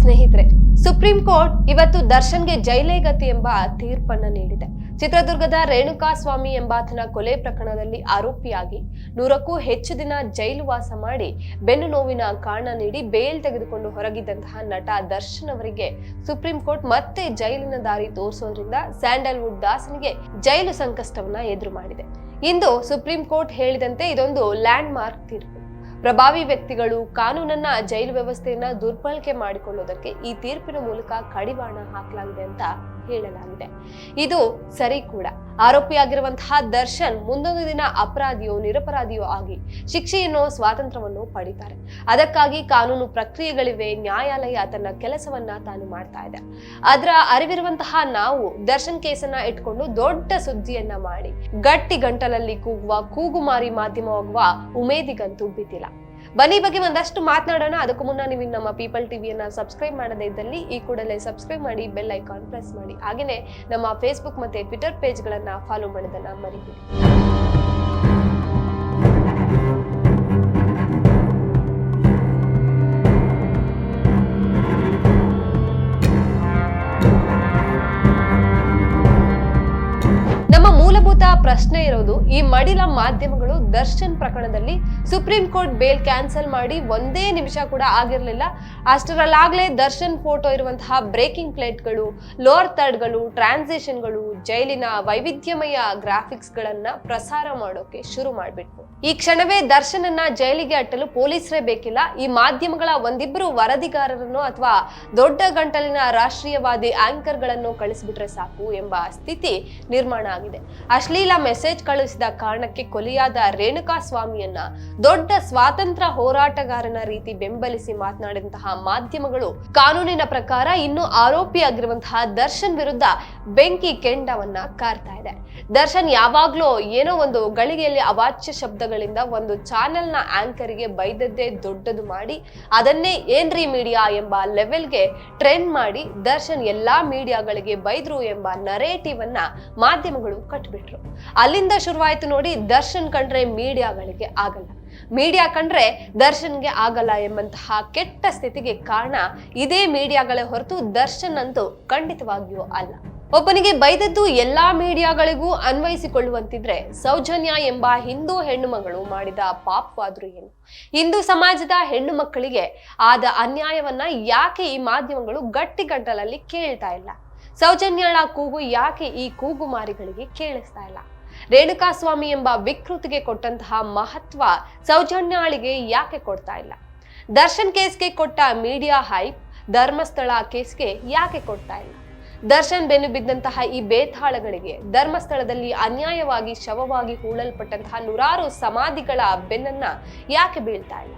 ಸ್ನೇಹಿತರೆ, supreme court ಇವತ್ತು ದರ್ಶನ್ಗೆ ಜೈಲೇ ಗತಿ ಎಂಬ ತೀರ್ಪನ್ನು ನೀಡಿದೆ. ಚಿತ್ರದುರ್ಗದ ರೇಣುಕಾ ಸ್ವಾಮಿ ಎಂಬಾತನ ಕೊಲೆ ಪ್ರಕರಣದಲ್ಲಿ ಆರೋಪಿಯಾಗಿ ನೂರಕ್ಕೂ ಹೆಚ್ಚು ದಿನ ಜೈಲು ವಾಸ ಮಾಡಿ ಬೆನ್ನು ನೋವಿನ ಕಾರಣ ನೀಡಿ ಬೇಲ್ ತೆಗೆದುಕೊಂಡು ಹೊರಗಿದ್ದಂತಹ ನಟ ದರ್ಶನ್ ಅವರಿಗೆ ಸುಪ್ರೀಂ ಕೋರ್ಟ್ ಮತ್ತೆ ಜೈಲಿನ ದಾರಿ ತೋರಿಸೋದ್ರಿಂದ ಸ್ಯಾಂಡಲ್ವುಡ್ ದಾಸನಿಗೆ ಜೈಲು ಸಂಕಷ್ಟವನ್ನ ಎದುರು ಮಾಡಿದೆ. ಇಂದು ಸುಪ್ರೀಂ ಕೋರ್ಟ್ ಹೇಳಿದಂತೆ ಇದೊಂದು ಲ್ಯಾಂಡ್ ಮಾರ್ಕ್ ತೀರ್ಪು. ಪ್ರಭಾವಿ ವ್ಯಕ್ತಿಗಳು ಕಾನೂನನ್ನ ಜೈಲು ವ್ಯವಸ್ಥೆಯನ್ನ ದುರ್ಬಳಕೆ ಮಾಡಿಕೊಳ್ಳೋದಕ್ಕೆ ಈ ತೀರ್ಪಿನ ಮೂಲಕ ಕಡಿವಾಣ ಹಾಕಲಾಗಿದೆ ಅಂತ ಹೇಳಲಾಗಿದೆ. ಇದು ಸರಿ ಕೂಡ. ಆರೋಪಿಯಾಗಿರುವಂತಹ ದರ್ಶನ್ ಮುಂದೊಂದು ದಿನ ಅಪರಾಧಿಯೋ, ನಿರಪರಾಧಿಯೋ ಆಗಿ ಶಿಕ್ಷೆಯನ್ನು, ಸ್ವಾತಂತ್ರ್ಯವನ್ನು ಪಡಿತಾರೆ. ಅದಕ್ಕಾಗಿ ಕಾನೂನು ಪ್ರಕ್ರಿಯೆಗಳಿವೆ, ನ್ಯಾಯಾಲಯ ತನ್ನ ಕೆಲಸವನ್ನ ತಾನು ಮಾಡ್ತಾ ಇದೆ. ಅದರ ಅರಿವಿರುವಂತಹ ನಾವು ದರ್ಶನ್ ಕೇಸನ್ನ ಇಟ್ಕೊಂಡು ದೊಡ್ಡ ಸುದ್ದಿಯನ್ನ ಮಾಡಿ, ಗಟ್ಟಿ ಗಂಟಲಲ್ಲಿ ಕೂಗುವ, ಕೂಗುಮಾರಿ ಮಾಧ್ಯಮವಾಗುವ ಉಮೇದಿಗಂತೂ ಬಿದ್ದಿಲ್ಲ. ಬನ್ನಿ ಬಗ್ಗೆ ಒಂದಷ್ಟು ಮಾತನಾಡೋಣ. ಅದಕ್ಕೂ ಮುನ್ನ ನೀವು ನಮ್ಮ ಪೀಪಲ್ ಟಿವಿಯನ್ನ ಸಬ್ಸ್ಕ್ರೈಬ್ ಮಾಡದೇ ಇದ್ದಲ್ಲಿ ಈ ಕೂಡಲೇ ಸಬ್ಸ್ಕ್ರೈಬ್ ಮಾಡಿ ಬೆಲ್ ಐಕಾನ್ ಪ್ರೆಸ್ ಮಾಡಿ. ಹಾಗೆಯೇ ನಮ್ಮ ಫೇಸ್ಬುಕ್ ಮತ್ತೆ ಟ್ವಿಟರ್ ಪೇಜ್ಗಳನ್ನ ಫಾಲೋ ಮಾಡೋದನ್ನ ಮರಿಬೇಡಿ. ಪ್ರಶ್ನೆ ಇರೋದು, ಈ ಮಡಿಲ ಮಾಧ್ಯಮಗಳು ದರ್ಶನ್ ಪ್ರಕರಣದಲ್ಲಿ ಸುಪ್ರೀಂ ಕೋರ್ಟ್ ಬೇಲ್ ಕ್ಯಾನ್ಸಲ್ ಮಾಡಿ ಒಂದೇ ನಿಮಿಷ ಕೂಡ ಆಗಿರಲಿಲ್ಲ. ಅಷ್ಟರಲ್ಲಾಗಲೇ ದರ್ಶನ್ ಫೋಟೋ ಇರುವಂತಹ ಬ್ರೇಕಿಂಗ್ ಪ್ಲೇಟ್ಗಳು ಲೋವರ್ ಥರ್ಡ್ಗಳು, ಟ್ರಾನ್ಸಿಷನ್ಗಳು, ಜೈಲಿನ ವೈವಿಧ್ಯಮಯ ಗ್ರಾಫಿಕ್ಸ್ ಗಳನ್ನ ಪ್ರಸಾರ ಮಾಡೋಕೆ ಶುರು ಮಾಡಿಬಿಟ್ಟು ಈ ಕ್ಷಣವೇ ದರ್ಶನನ್ನ ಜೈಲಿಗೆ ಅಟ್ಟಲು ಪೊಲೀಸರೇ ಬೇಕಿಲ್ಲ. ಈ ಮಾಧ್ಯಮಗಳ ಒಂದಿಬ್ಬರು ವರದಿಗಾರರನ್ನು ಅಥವಾ ದೊಡ್ಡ ಗಂಟಲಿನ ರಾಷ್ಟ್ರೀಯವಾದಿ ಆಂಕರ್ಗಳನ್ನು ಕಳಿಸಿಬಿಟ್ರೆ ಸಾಕು ಎಂಬ ಸ್ಥಿತಿ ನಿರ್ಮಾಣ ಆಗಿದೆ. ಅಶ್ಲೀಲ ಮೆಸೇಜ್ ಕಳುಹಿಸಿದ ಕಾರಣಕ್ಕೆ ಕೊಲೆಯಾದ ರೇಣುಕಾ ಸ್ವಾಮಿಯನ್ನ ದೊಡ್ಡ ಸ್ವಾತಂತ್ರ್ಯ ಹೋರಾಟಗಾರನ ರೀತಿ ಬೆಂಬಲಿಸಿ ಮಾತನಾಡಿದಂತಹ ಮಾಧ್ಯಮಗಳು ಕಾನೂನಿನ ಪ್ರಕಾರ ಇನ್ನು ಆರೋಪಿಯಾಗಿರುವಂತಹ ದರ್ಶನ್ ವಿರುದ್ಧ ಬೆಂಕಿ ಕೆಂಡವನ್ನ ಕಾರ್ತಾ ಇದೆ. ದರ್ಶನ್, ಯಾವಾಗ್ಲೂ ಏನೋ ಒಂದು ಗಳಿಗೆಯಲ್ಲಿ ಅವಾಚ್ಯ ಶಬ್ದಗಳಿಂದ ಒಂದು ಚಾನೆಲ್ನ ಆಂಕರ್ಗೆ ಬೈದದ್ದೇ ದೊಡ್ಡದು ಮಾಡಿ, ಅದನ್ನೇ ಏನ್ರಿ ಮೀಡಿಯಾ ಎಂಬ ಲೆವೆಲ್ಗೆ ಟ್ರೆಂಡ್ ಮಾಡಿ ದರ್ಶನ್ ಎಲ್ಲಾ ಮೀಡಿಯಾಗಳಿಗೆ ಬೈದ್ರು ಎಂಬ ನರೇಟಿವ್ ಅನ್ನ ಮಾಧ್ಯಮಗಳು ಕಟ್ಬಿಟ್ರು. ಅಲ್ಲಿಂದ ಶುರುವಾಯಿತು ನೋಡಿ, ದರ್ಶನ್ ಕಂಡ್ರೆ ಮೀಡಿಯಾಗಳಿಗೆ ಆಗಲ್ಲ. ಮೀಡಿಯಾ ಕಂಡ್ರೆ ದರ್ಶನ್ಗೆ ಆಗಲ್ಲ ಎಂಬಂತಹ ಕೆಟ್ಟ ಸ್ಥಿತಿಗೆ ಕಾರಣ ಇದೇ ಮೀಡಿಯಾಗಳೇ ಹೊರತು ದರ್ಶನ್ ಅಂತೂ ಖಂಡಿತವಾಗಿಯೂ ಅಲ್ಲ. ಒಬ್ಬನಿಗೆ ಬೈದದ್ದು ಎಲ್ಲಾ ಮೀಡಿಯಾಗಳಿಗೂ ಅನ್ವಯಿಸಿಕೊಳ್ಳುವಂತಿದ್ರೆ ಸೌಜನ್ಯ ಎಂಬ ಹಿಂದೂ ಹೆಣ್ಣುಮಗಳು ಮಾಡಿದ ಪಾಪವಾದ್ರೂ ಏನು? ಹಿಂದೂ ಸಮಾಜದ ಹೆಣ್ಣು ಮಕ್ಕಳಿಗೆ ಆದ ಅನ್ಯಾಯವನ್ನ ಯಾಕೆ ಈ ಮಾಧ್ಯಮಗಳು ಗಟ್ಟಿಗಂಟಲಲ್ಲಿ ಕೇಳ್ತಾ ಇಲ್ಲ? ಸೌಜನ್ಯಳ ಕೂಗು ಯಾಕೆ ಈ ಕೂಗುಮಾರಿಗಳಿಗೆ ಕೇಳಿಸ್ತಾ ಇಲ್ಲ? ರೇಣುಕಾ ಸ್ವಾಮಿ ಎಂಬ ವಿಕೃತಿಗೆ ಕೊಟ್ಟಂತಹ ಮಹತ್ವ ಸೌಜನ್ಯಾಳಿಗೆ ಯಾಕೆ ಕೊಡ್ತಾ ಇಲ್ಲ? ದರ್ಶನ್ ಕೇಸ್ಗೆ ಕೊಟ್ಟ ಮೀಡಿಯಾ ಹೈಪ್, ಧರ್ಮಸ್ಥಳ ಕೇಸ್ಗೆ ಯಾಕೆ ಕೊಡ್ತಾ ಇಲ್ಲ? ದರ್ಶನ್ ಬೆನ್ನು ಬಿದ್ದಂತಹ ಈ ಬೇತಾಳಗಳಿಗೆ ಧರ್ಮಸ್ಥಳದಲ್ಲಿ ಅನ್ಯಾಯವಾಗಿ ಶವವಾಗಿ ಹೂಳಲ್ಪಟ್ಟಂತಹ ನೂರಾರು ಸಮಾಧಿಗಳ ಬೆನ್ನನ್ನ ಯಾಕೆ ಬೀಳ್ತಾ ಇಲ್ಲ?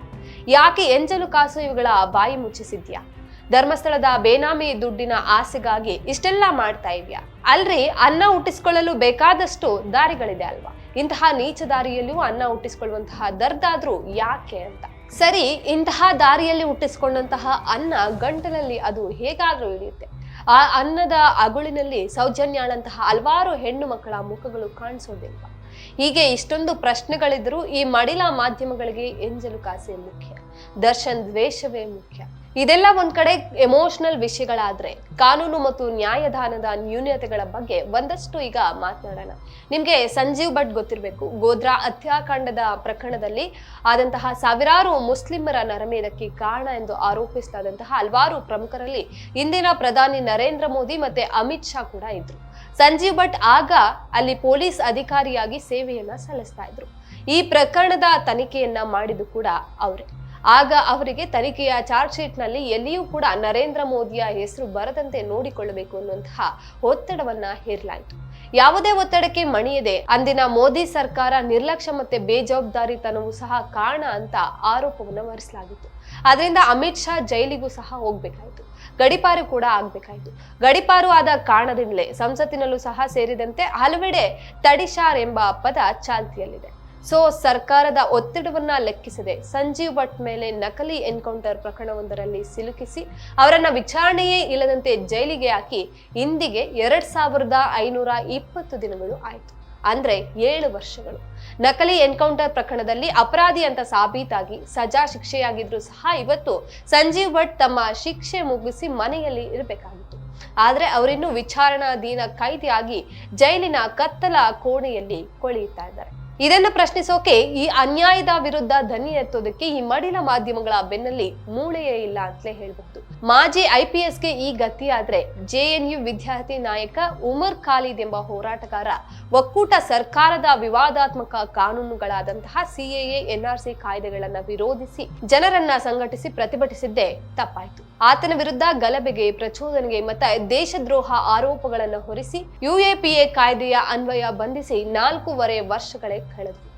ಯಾಕೆ ಎಂಜಲು ಕಾಸು ಇವುಗಳ ಬಾಯಿ ಮುಚ್ಚಿಸಿದ್ಯಾ? ಧರ್ಮಸ್ಥಳದ ಬೇನಾಮಿ ದುಡ್ಡಿನ ಆಸೆಗಾಗಿ ಇಷ್ಟೆಲ್ಲ ಮಾಡ್ತಾ ಇದ್ಯಾ? ಅಲ್ರಿ, ಅನ್ನ ಹುಟ್ಟಿಸ್ಕೊಳ್ಳಲು ಬೇಕಾದಷ್ಟು ದಾರಿಗಳಿದೆ ಅಲ್ವಾ? ಇಂತಹ ನೀಚ ದಾರಿಯಲ್ಲಿಯೂ ಅನ್ನ ಹುಟ್ಟಿಸ್ಕೊಳ್ಳುವಂತಹ ದರ್ದಾದ್ರೂ ಯಾಕೆ ಅಂತ? ಸರಿ, ಇಂತಹ ದಾರಿಯಲ್ಲಿ ಹುಟ್ಟಿಸ್ಕೊಂಡಂತಹ ಅನ್ನ ಗಂಟಲಲ್ಲಿ ಅದು ಹೇಗಾದ್ರೂ ಇಳಿಯುತ್ತೆ. ಆ ಅನ್ನದ ಅಗುಳಿನಲ್ಲಿ ಸೌಜನ್ಯಾಳಂತಹ ಹಲವಾರು ಹೆಣ್ಣು ಮಕ್ಕಳ ಮುಖಗಳು ಕಾಣಿಸೋದಿಲ್ವಾ ಹೀಗೆ ಇಷ್ಟೊಂದು ಪ್ರಶ್ನೆಗಳಿದ್ರು ಈ ಮಡಿಲ ಮಾಧ್ಯಮಗಳಿಗೆ ಎಂಜಲು ಕಾಸೆ ಮುಖ್ಯ. ದರ್ಶನ್ ದ್ವೇಷವೇ ಮುಖ್ಯ. ಇದೆಲ್ಲ ಒಂದ್ ಕಡೆ ಎಮೋಷನಲ್ ವಿಷಯಗಳಾದ್ರೆ ಕಾನೂನು ಮತ್ತು ನ್ಯಾಯದಾನದ ನ್ಯೂನತೆಗಳ ಬಗ್ಗೆ ಒಂದಷ್ಟು ಈಗ ಮಾತನಾಡೋಣ. ನಿಮ್ಗೆ ಸಂಜೀವ್ ಭಟ್ ಗೊತ್ತಿರಬೇಕು. ಗೋದ್ರಾ ಹತ್ಯಾಕಾಂಡದ ಪ್ರಕರಣದಲ್ಲಿ ಆದಂತಹ ಸಾವಿರಾರು ಮುಸ್ಲಿಮರ ನರಮೇಧಕ್ಕೆ ಕಾರಣ ಎಂದು ಆರೋಪಿಸಲಾದಂತಹ ಹಲವಾರು ಪ್ರಮುಖರಲ್ಲಿ ಇಂದಿನ ಪ್ರಧಾನಿ ನರೇಂದ್ರ ಮೋದಿ ಮತ್ತೆ ಅಮಿತ್ ಶಾ ಕೂಡ ಇದ್ರು. ಸಂಜೀವ್ ಭಟ್ ಆಗ ಅಲ್ಲಿ ಪೊಲೀಸ್ ಅಧಿಕಾರಿಯಾಗಿ ಸೇವೆಯನ್ನ ಸಲ್ಲಿಸ್ತಾ ಇದ್ರು. ಈ ಪ್ರಕರಣದ ತನಿಖೆಯನ್ನ ಮಾಡಿದ್ದು ಕೂಡ ಅವರೇ. ಆಗ ಅವರಿಗೆ ತನಿಖೆಯ ಚಾರ್ಜ್ ಶೀಟ್ನಲ್ಲಿ ಎಲ್ಲಿಯೂ ಕೂಡ ನರೇಂದ್ರ ಮೋದಿಯ ಹೆಸರು ಬರದಂತೆ ನೋಡಿಕೊಳ್ಳಬೇಕು ಅನ್ನುವಂತಹ ಒತ್ತಡವನ್ನ ಹೇರಲಾಯಿತು. ಯಾವುದೇ ಒತ್ತಡಕ್ಕೆ ಮಣಿಯದೆ ಅಂದಿನ ಮೋದಿ ಸರ್ಕಾರ ನಿರ್ಲಕ್ಷ್ಯ ಮತ್ತೆ ಬೇಜವಾಬ್ದಾರಿತನವೂ ಸಹ ಕಾರಣ ಅಂತ ಆರೋಪವನ್ನ ಹೊರಿಸಲಾಗಿತ್ತು. ಅದರಿಂದ ಅಮಿತ್ ಶಾ ಜೈಲಿಗೂ ಸಹ ಹೋಗ್ಬೇಕಾಯ್ತು. ಗಡಿಪಾರು ಕೂಡ ಆಗ್ಬೇಕಾಯ್ತು. ಗಡಿಪಾರು ಆದ ಕಾರಣದಿಂದಲೇ ಸಂಸತ್ತಿನಲ್ಲೂ ಸಹ ಸೇರಿದಂತೆ ಹಲವೆಡೆ ತಡಿಶಾರ್ ಎಂಬ ಪದ ಚಾಲ್ತಿಯಲ್ಲಿದೆ. ಸೊ, ಸರ್ಕಾರದ ಒತ್ತಡವನ್ನ ಲೆಕ್ಕಿಸದೆ ಸಂಜೀವ್ ಭಟ್ ಮೇಲೆ ನಕಲಿ ಎನ್ಕೌಂಟರ್ ಪ್ರಕರಣವೊಂದರಲ್ಲಿ ಸಿಲುಕಿಸಿ ಅವರನ್ನ ವಿಚಾರಣೆಯೇ ಇಲ್ಲದಂತೆ ಜೈಲಿಗೆ ಹಾಕಿ ಇಂದಿಗೆ ಎರಡ್ ಸಾವಿರದ ಐನೂರ ಇಪ್ಪತ್ತು ದಿನಗಳು ಆಯ್ತು. ಅಂದ್ರೆ ಏಳು ವರ್ಷಗಳು. ನಕಲಿ ಎನ್ಕೌಂಟರ್ ಪ್ರಕರಣದಲ್ಲಿ ಅಪರಾಧಿ ಅಂತ ಸಾಬೀತಾಗಿ ಸಜಾ ಶಿಕ್ಷೆಯಾಗಿದ್ರು ಸಹ ಇವತ್ತು ಸಂಜೀವ್ ಭಟ್ ತಮ್ಮ ಶಿಕ್ಷೆ ಮುಗಿಸಿ ಮನೆಯಲ್ಲಿ ಇರಬೇಕಾಗಿತ್ತು. ಆದ್ರೆ ಅವರಿನ್ನು ವಿಚಾರಣಾಧೀನ ಕೈದಿಯಾಗಿ ಜೈಲಿನ ಕತ್ತಲ ಕೋಣೆಯಲ್ಲಿ ಕೊಳೆಯುತ್ತಾ ಇದ್ದಾರೆ. ಇದನ್ನ ಪ್ರಶ್ನಿಸೋಕೆ ಈ ಅನ್ಯಾಯದ ವಿರುದ್ಧ ಧ್ವನಿ ಎತ್ತೋದಕ್ಕೆ ಈ ಮಡಿಲ ಮಾಧ್ಯಮಗಳ ಬೆನ್ನಲ್ಲಿ ಮೂಳೆಯೇ ಇಲ್ಲ ಅಂತಲೇ ಹೇಳ್ಬಹುದು. ಮಾಜಿ ಐಪಿಎಸ್ಗೆ ಈ ಗತಿಯಾದ್ರೆ ಜೆಎನ್ಯು ವಿದ್ಯಾರ್ಥಿ ನಾಯಕ ಉಮರ್ ಖಾಲಿದ್ ಎಂಬ ಹೋರಾಟಗಾರ, ಒಕ್ಕೂಟ ಸರ್ಕಾರದ ವಿವಾದಾತ್ಮಕ ಕಾನೂನುಗಳಾದಂತಹ ಸಿಎಎ ಎನ್ಆರ್ಸಿ ಕಾಯ್ದೆಗಳನ್ನ ವಿರೋಧಿಸಿ ಜನರನ್ನ ಸಂಘಟಿಸಿ ಪ್ರತಿಭಟಿಸಿದ್ದೇ ತಪ್ಪಾಯ್ತು. ಆತನ ವಿರುದ್ಧ ಗಲಭೆಗೆ, ಪ್ರಚೋದನೆಗೆ ಮತ್ತೆ ದೇಶದ್ರೋಹ ಆರೋಪಗಳನ್ನು ಹೊರಿಸಿ ಯುಎಪಿಎ ಕಾಯ್ದೆಯ ಅನ್ವಯ ಬಂಧಿಸಿ ನಾಲ್ಕೂವರೆ ವರ್ಷಗಳೇ ಕಳೆದವು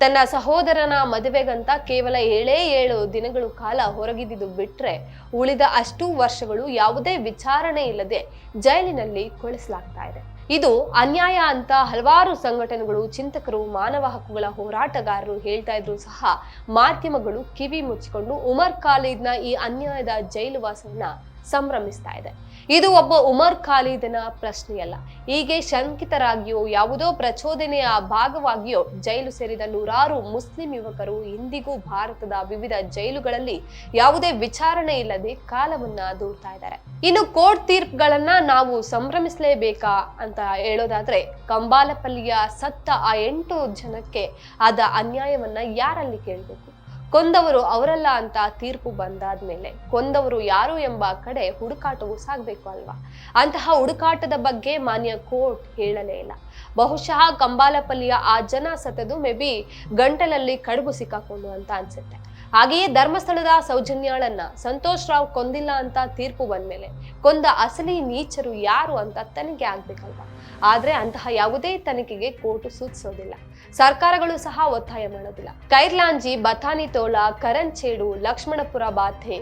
ತನ್ನ ಸಹೋದರನ ಮದುವೆಗಂತ ಕೇವಲ ಏಳೇ ಏಳು ದಿನಗಳು ಕಾಲ ಹೊರಗಿದ್ದು ಬಿಟ್ರೆ ಉಳಿದ ಅಷ್ಟು ವರ್ಷಗಳು ಯಾವುದೇ ವಿಚಾರಣೆ ಇಲ್ಲದೆ ಜೈಲಿನಲ್ಲಿ ಕೊಳಿಸಲಾಗ್ತಾ ಇದೆ. ಇದು ಅನ್ಯಾಯ ಅಂತ ಹಲವಾರು ಸಂಘಟನೆಗಳು, ಚಿಂತಕರು, ಮಾನವ ಹಕ್ಕುಗಳ ಹೋರಾಟಗಾರರು ಹೇಳ್ತಾ ಇದ್ರು ಸಹ ಮಾಧ್ಯಮಗಳು ಕಿವಿ ಮುಚ್ಚಿಕೊಂಡು ಉಮರ್ ಖಾಲಿದ್ನ ಈ ಅನ್ಯಾಯದ ಜೈಲು ವಾಸವನ್ನ ಸಂಭ್ರಮಿಸ್ತಾ ಇದೆ. ಇದು ಒಬ್ಬ ಉಮರ್ ಖಾಲಿದನ ಪ್ರಶ್ನೆಯಲ್ಲ. ಹೀಗೆ ಶಂಕಿತರಾಗಿಯೋ ಯಾವುದೋ ಪ್ರಚೋದನೆಯ ಭಾಗವಾಗಿಯೋ ಜೈಲು ಸೇರಿದ ನೂರಾರು ಮುಸ್ಲಿಂ ಯುವಕರು ಇಂದಿಗೂ ಭಾರತದ ವಿವಿಧ ಜೈಲುಗಳಲ್ಲಿ ಯಾವುದೇ ವಿಚಾರಣೆ ಇಲ್ಲದೆ ಕಾಲವನ್ನ ದೂರ್ತಾ ಇದ್ದಾರೆ. ಇನ್ನು ಕೋರ್ಟ್ ತೀರ್ಪುಗಳನ್ನ ನಾವು ಸಂಭ್ರಮಿಸಲೇಬೇಕಾ ಅಂತ ಹೇಳೋದಾದ್ರೆ ಕಂಬಾಲಪಲ್ಲಿಯ ಸತ್ತ ಆ ಎಂಟು ಜನಕ್ಕೆ ಆದ ಅನ್ಯಾಯವನ್ನ ಯಾರಲ್ಲಿ ಕೇಳಬೇಕು? ಕೊಂದವರು ಅವರಲ್ಲ ಅಂತ ತೀರ್ಪು ಬಂದಾದ್ಮೇಲೆ ಕೊಂದವರು ಯಾರು ಎಂಬ ಕಡೆ ಹುಡುಕಾಟವು ಸಾಗಬೇಕು ಅಲ್ವಾ? ಅಂತಹ ಹುಡುಕಾಟದ ಬಗ್ಗೆ ಮಾನ್ಯ ಕೋರ್ಟ್ ಹೇಳಲೇ ಇಲ್ಲ. ಬಹುಶಃ ಕಂಬಾಲಪಲ್ಲಿಯ ಆ ಜನ ಸತದು ಮೇ ಬಿ ಗಂಟಲಲ್ಲಿ ಕಡುಬು ಸಿಕ್ಕಾಕೊಂಡು ಅಂತ ಅನ್ಸುತ್ತೆ. ಹಾಗೆಯೇ ಧರ್ಮಸ್ಥಳದ ಸೌಜನ್ಯಾಳನ್ನ ಸಂತೋಷ್ ರಾವ್ ಕೊಂದಿಲ್ಲ ಅಂತ ತೀರ್ಪು ಬಂದ್ಮೇಲೆ ಕೊಂದ ಅಸಲಿ ನೀಚರು ಯಾರು ಅಂತ ತನಿಖೆ ಆಗ್ಬೇಕಲ್ವಾ? ಆದ್ರೆ ಅಂತಹ ಯಾವುದೇ ತನಿಖೆಗೆ ಕೋರ್ಟ್ ಸೂಚಿಸೋದಿಲ್ಲ. ಸರ್ಕಾರಗಳು ಸಹ ಒತ್ತಾಯ ಮಾಡೋದಿಲ್ಲ. ಕೈರ್ಲಾಂಜಿ, ಬಥಾನಿ ತೋಳ ಕರಂಚೇಡು ಲಕ್ಷ್ಮಣಪುರ ಬಾಧೆ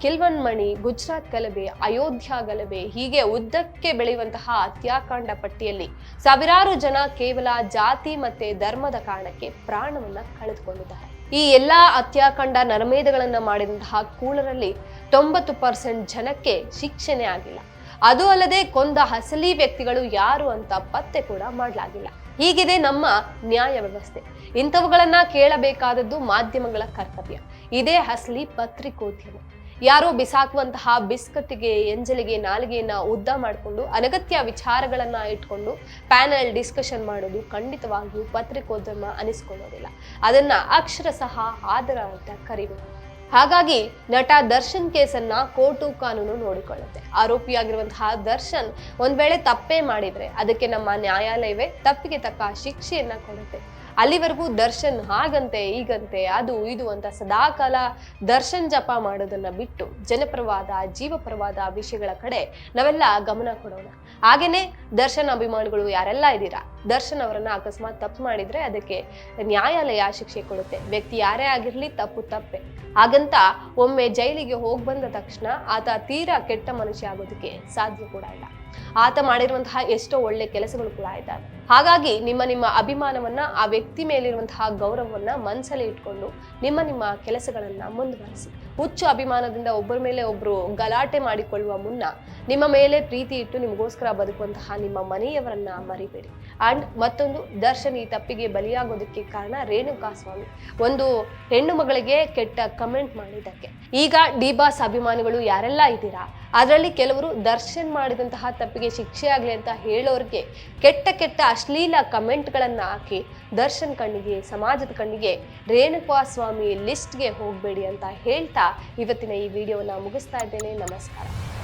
ಕಿಲ್ವನ್ಮಣಿ, ಗುಜರಾತ್ ಗಲಭೆ, ಅಯೋಧ್ಯ ಗಲಭೆ ಹೀಗೆ ಉದ್ದಕ್ಕೆ ಬೆಳೆಯುವಂತಹ ಹತ್ಯಾಕಾಂಡ ಪಟ್ಟಿಯಲ್ಲಿ ಸಾವಿರಾರು ಜನ ಕೇವಲ ಜಾತಿ ಮತ್ತೆ ಧರ್ಮದ ಕಾರಣಕ್ಕೆ ಪ್ರಾಣವನ್ನ ಕಳೆದುಕೊಂಡಿದ್ದಾರೆ. ಈ ಎಲ್ಲಾ ಹತ್ಯಾಕಾಂಡ ನರಮೇಧಗಳನ್ನ ಮಾಡಿದಂತಹ ಕೂಳರಲ್ಲಿ ತೊಂಬತ್ತು ಪರ್ಸೆಂಟ್ ಜನಕ್ಕೆ ಶಿಕ್ಷೆನೇ ಆಗಿಲ್ಲ. ಅದು ಅಲ್ಲದೆ ಕೊಂದ ಹಸಲಿ ವ್ಯಕ್ತಿಗಳು ಯಾರು ಅಂತ ಪತ್ತೆ ಕೂಡ ಮಾಡಲಾಗಿಲ್ಲ. ಹೀಗಿದೆ ನಮ್ಮ ನ್ಯಾಯ ವ್ಯವಸ್ಥೆ. ಇಂಥವುಗಳನ್ನ ಕೇಳಬೇಕಾದದ್ದು ಮಾಧ್ಯಮಗಳ ಕರ್ತವ್ಯ. ಇದೇ ಹಸಲಿ ಪತ್ರಿಕೋದ್ಯಮ. ಯಾರೋ ಬಿಸಾಕುವಂತಹ ಬಿಸ್ಕತ್ತಿಗೆ ಎಂಜಲಿಗೆ, ನಾಲಿಗೆಯನ್ನ ಉದ್ದ ಮಾಡಿಕೊಂಡು ಅನಗತ್ಯ ವಿಚಾರಗಳನ್ನ ಇಟ್ಕೊಂಡು ಪ್ಯಾನಲ್ ಡಿಸ್ಕಷನ್ ಮಾಡೋದು ಖಂಡಿತವಾಗಿಯೂ ಪತ್ರಿಕೋದ್ಯಮ ಅನಿಸ್ಕೊಳ್ಳೋದಿಲ್ಲ. ಅದನ್ನ ಅಕ್ಷರಶಃ ಆದರ ಅಂತ ಕರಿಬೇಕು. ಹಾಗಾಗಿ ನಟ ದರ್ಶನ್ ಕೇಸನ್ನ ಕೋರ್ಟು ಕಾನೂನು ನೋಡಿಕೊಳ್ಳುತ್ತೆ. ಆರೋಪಿಯಾಗಿರುವಂತಹ ದರ್ಶನ್ ಒಂದ್ ವೇಳೆ ತಪ್ಪೇ ಮಾಡಿದ್ರೆ ಅದಕ್ಕೆ ನಮ್ಮ ನ್ಯಾಯಾಲಯವೇ ತಪ್ಪಿಗೆ ತಕ್ಕ ಶಿಕ್ಷೆಯನ್ನ ಕೊಡುತ್ತೆ. ಅಲ್ಲಿವರೆಗೂ ದರ್ಶನ್ ಹಾಗಂತೆ ಈಗಂತೆ ಅದು ಇದು ಅಂತ ಸದಾಕಾಲ ದರ್ಶನ್ ಜಪ ಮಾಡೋದನ್ನ ಬಿಟ್ಟು ಜನಪರವಾದ, ಜೀವಪರವಾದ ವಿಷಯಗಳ ಕಡೆ ನಾವೆಲ್ಲ ಗಮನ ಕೊಡೋಣ. ಹಾಗೇನೆ ದರ್ಶನ್ ಅಭಿಮಾನಿಗಳು ಯಾರೆಲ್ಲ ಇದ್ದೀರಾ? ದರ್ಶನ್ ಅವರನ್ನ ಅಕಸ್ಮಾತ್ ತಪ್ಪು ಮಾಡಿದ್ರೆ ಅದಕ್ಕೆ ನ್ಯಾಯಾಲಯ ಶಿಕ್ಷೆ ಕೊಡುತ್ತೆ. ವ್ಯಕ್ತಿ ಯಾರೇ ಆಗಿರ್ಲಿ ತಪ್ಪು ತಪ್ಪೆ. ಹಾಗಂತ ಒಮ್ಮೆ ಜೈಲಿಗೆ ಹೋಗಿ ಬಂದ ತಕ್ಷಣ ಆತ ತೀರಾ ಕೆಟ್ಟ ಮನುಷ್ಯ ಆಗೋದಕ್ಕೆ ಸಾಧ್ಯ ಕೂಡ ಇಲ್ಲ. ಆತ ಮಾಡಿರುವಂತಹ ಎಷ್ಟೋ ಒಳ್ಳೆ ಕೆಲಸಗಳು ಕೂಡ ಇದ್ದಾವೆ. ಹಾಗಾಗಿ ನಿಮ್ಮ ನಿಮ್ಮ ಅಭಿಮಾನವನ್ನ, ಆ ವ್ಯಕ್ತಿ ಮೇಲಿರುವಂತಹ ಗೌರವವನ್ನ ಮನಸ್ಸಲ್ಲಿ ಇಟ್ಕೊಂಡು ನಿಮ್ಮ ನಿಮ್ಮ ಕೆಲಸಗಳನ್ನ ಮುಂದುವರಿಸಿ. ಹುಚ್ಚು ಅಭಿಮಾನದಿಂದ ಒಬ್ಬರ ಮೇಲೆ ಒಬ್ರು ಗಲಾಟೆ ಮಾಡಿಕೊಳ್ಳುವ ಮುನ್ನ ನಿಮ್ಮ ಮೇಲೆ ಪ್ರೀತಿ ಇಟ್ಟು ನಿಮಗೋಸ್ಕರ ಬದುಕುವಂತಹ ನಿಮ್ಮ ಮನೆಯವರನ್ನ ಮರಿಬೇಡಿ. ಅಂಡ್ ಮತ್ತೊಂದು, ದರ್ಶನ್ ಈ ತಪ್ಪಿಗೆ ಬಲಿಯಾಗೋದಕ್ಕೆ ಕಾರಣ ರೇಣುಕಾ ಸ್ವಾಮಿ. ಒಂದು ಹೆಣ್ಣು ಮಗಳಿಗೆ ಕೆಟ್ಟ ಕಮೆಂಟ್ ಮಾಡಿದ್ದಕ್ಕೆ. ಈಗ ಡಿ ಬಾಸ್ ಅಭಿಮಾನಿಗಳು ಯಾರೆಲ್ಲ ಇದ್ದೀರಾ? ಅದರಲ್ಲಿ ಕೆಲವರು ದರ್ಶನ್ ಮಾಡಿದಂತಹ ತಪ್ಪಿಗೆ ಶಿಕ್ಷೆ ಆಗಲಿ ಅಂತ ಹೇಳೋರಿಗೆ ಕೆಟ್ಟ ಕೆಟ್ಟ ಅಶ್ಲೀಲ ಕಮೆಂಟ್ಗಳನ್ನು ಹಾಕಿ ದರ್ಶನ್ ಕಣ್ಣಿಗೆ, ಸಮಾಜದ ಕಣ್ಣಿಗೆ ರೇಣುಕಾ ಸ್ವಾಮಿ ಲಿಸ್ಟ್ಗೆ ಹೋಗಬೇಡಿ ಅಂತ ಹೇಳ್ತಾ ಇವತ್ತಿನ ಈ ವಿಡಿಯೋನ ಮುಗಿಸ್ತಾ ಇದ್ದೇನೆ. ನಮಸ್ಕಾರ.